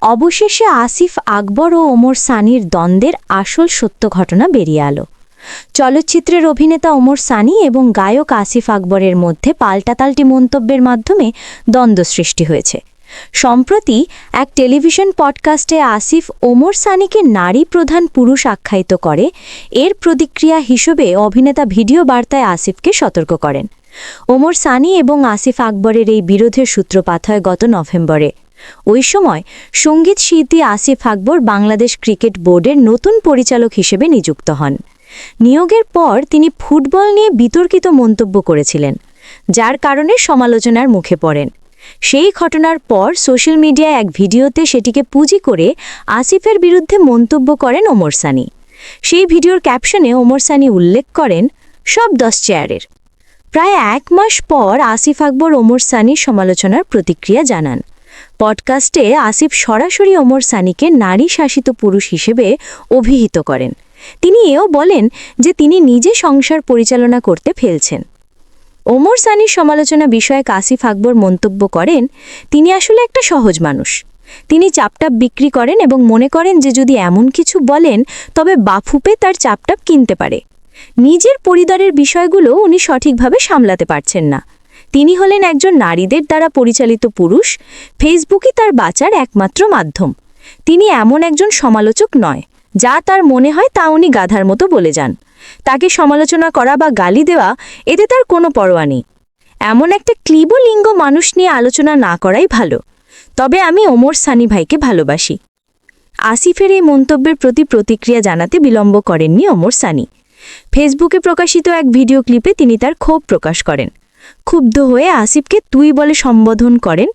অবশেষে আসিফ আকবর ও ওমর সানির দ্বন্দ্বের আসল সত্য ঘটনা বেরিয়ে আলো। চলচ্চিত্রের অভিনেতা ওমর সানি এবং গায়ক আসিফ আকবরের মধ্যে পাল্টাতাল্টি মন্তব্যের মাধ্যমে দ্বন্দ্ব সৃষ্টি হয়েছে। সম্প্রতি এক টেলিভিশন পডকাস্টে আসিফ ওমর সানিকে নারী প্রধান পুরুষ আখ্যায়িত করে, এর প্রতিক্রিয়া হিসেবে অভিনেতা ভিডিও বার্তায় আসিফকে সতর্ক করেন। ওমর সানি এবং আসিফ আকবরের এই বিরোধের সূত্রপাত হয় গত নভেম্বরে। ওই সময় সংগীত শিল্পী আসিফ আকবর বাংলাদেশ ক্রিকেট বোর্ডের নতুন পরিচালক হিসেবে নিযুক্ত হন। নিয়োগের পর তিনি ফুটবল নিয়ে বিতর্কিত মন্তব্য করেছিলেন, যার কারণে সমালোচনার মুখে পড়েন। সেই ঘটনার পর সোশ্যাল মিডিয়ায় এক ভিডিওতে সেটিকে পুঁজি করে আসিফের বিরুদ্ধে মন্তব্য করেন ওমর সানি। সেই ভিডিওর ক্যাপশনে ওমর সানি উল্লেখ করেন, সব দশ চেয়ারের। প্রায় এক মাস পর আসিফ আকবর ওমর সানির সমালোচনার প্রতিক্রিয়া জানান। পডকাস্টে আসিফ সরাসরি ওমর সানিকে নারী শাসিত পুরুষ হিসেবে অভিহিত করেন। তিনি এও বলেন যে তিনি নিজে সংসার পরিচালনা করতে ফেলছেন। ওমর সানির সমালোচনা বিষয়ে আসিফ আকবর মন্তব্য করেন, তিনি আসলে একটা সহজ মানুষ। তিনি চাপটাপ বিক্রি করেন এবং মনে করেন যে যদি এমন কিছু বলেন, তবে বাফুপে তার চাপটাপ কিনতে পারে। নিজের পরিবারের বিষয়গুলো উনি সঠিকভাবে সামলাতে পারছেন না। তিনি হলেন একজন নারীদের দ্বারা পরিচালিত পুরুষ, ফেসবুকই তার বাঁচার একমাত্র মাধ্যম। তিনি এমন একজন সমালোচক নয়, যা তার মনে হয় তা উনি গাধার মতো বলে যান। তাকে সমালোচনা করা বা গালি দেওয়া, এতে তার কোনো পরোয়া নেই। এমন একটা ক্লিবলিঙ্গ মানুষ নিয়ে আলোচনা না করাই ভালো। তবে আমি ওমর সানি ভাইকে ভালোবাসি। আসিফের এই মন্তব্যের প্রতি প্রতিক্রিয়া জানাতে বিলম্ব করেননি ওমর সানি। ফেসবুকে প্রকাশিত এক ভিডিও ক্লিপে তিনি তার ক্ষোভ প্রকাশ করেন। ক্ষুব্ধ হয়ে আসিফকে তুই বলে সম্বোধন করেন,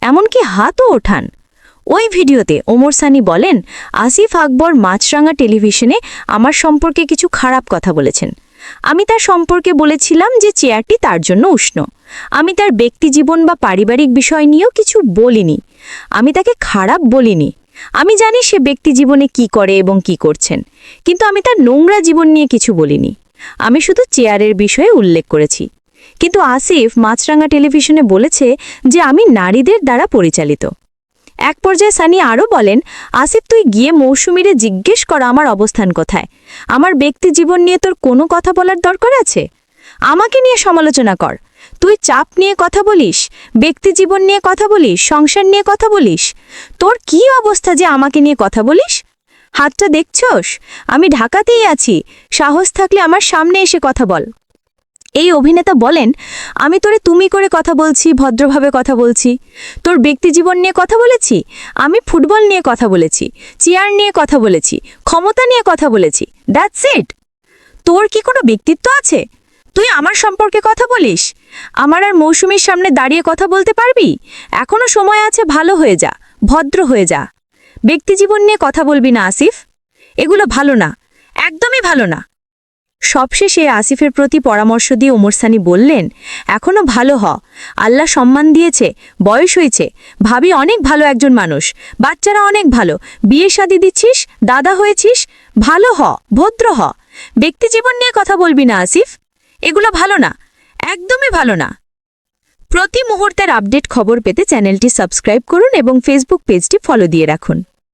এমনকি হাতও ওঠান। ওই ভিডিওতে ওমর সানি বলেন, আসিফ আকবর মাছরাঙা টেলিভিশনে আমার সম্পর্কে কিছু খারাপ কথা বলেছেন। আমি তার সম্পর্কে বলেছিলাম যে চেয়ারটি তার জন্য উষ্ণ। আমি তার ব্যক্তিজীবন বা পারিবারিক বিষয় নিয়েও কিছু বলিনি। আমি তাকে খারাপ বলিনি। আমি জানি সে ব্যক্তি জীবনে কি করে এবং কি করছেন। কিন্তু আমি তার নোংরা জীবন নিয়ে কিছু বলিনি। আমি শুধু চেয়ারের বিষয়ে উল্লেখ করেছি। কিন্তু আসিফ মাছরাঙা টেলিভিশনে বলেছে যে আমি নারীদের দ্বারা পরিচালিত। এক পর্যায়ে সানি আরও বলেন, আসিফ, তুই গিয়ে মৌসুমীরে জিজ্ঞেস কর আমার অবস্থান কোথায়। আমার ব্যক্তি জীবন নিয়ে তোর কোনো কথা বলার দরকার আছে? আমাকে নিয়ে সমালোচনা কর। তুই চাপ নিয়ে কথা বলিস, ব্যক্তি জীবন নিয়ে কথা বলিস, সংসার নিয়ে কথা বলিস। তোর কি অবস্থা যে আমাকে নিয়ে কথা বলিস? হাতটা দেখছস? আমি ঢাকাতেই আছি। সাহস থাকলে আমার সামনে এসে কথা বল। এই অভিনেতা বলেন, আমি তোরে তুমি করে কথা বলছি, ভদ্রভাবে কথা বলছি। তোর ব্যক্তিজীবন নিয়ে কথা বলেছি? আমি ফুটবল নিয়ে কথা বলেছি, চেয়ার নিয়ে কথা বলেছি, ক্ষমতা নিয়ে কথা বলেছি। দ্যাটস ইট তোর কি কোনো ব্যক্তিত্ব আছে? তুই আমার সম্পর্কে কথা বলিস? আমার আর মৌসুমীর সামনে দাঁড়িয়ে কথা বলতে পারবি? এখনও সময় আছে, ভালো হয়ে যা, ভদ্র হয়ে যা। ব্যক্তিজীবন নিয়ে কথা বলবি না, আসিফ? এগুলো ভালো না, একদমই ভালো না। সবশেষে আসিফের প্রতি পরামর্শ দিয়ে ওমর সানি বললেন এখনও ভালো হ। আল্লাহ সম্মান দিয়েছে, বয়স হয়েছে। ভাবি অনেক ভালো একজন মানুষ। বাচ্চারা অনেক ভালো। বিয়ে শাদি দিচ্ছিস, দাদা হয়েছিস, ভালো হ, ভদ্র হ। ব্যক্তিজীবন নিয়ে কথা বলবি না, আসিফ। এগুলো ভালো না, একদমই ভালো না। প্রতি মুহূর্তের আপডেট খবর পেতে চ্যানেলটি সাবস্ক্রাইব করুন এবং ফেসবুক পেজটি ফলো দিয়ে রাখুন।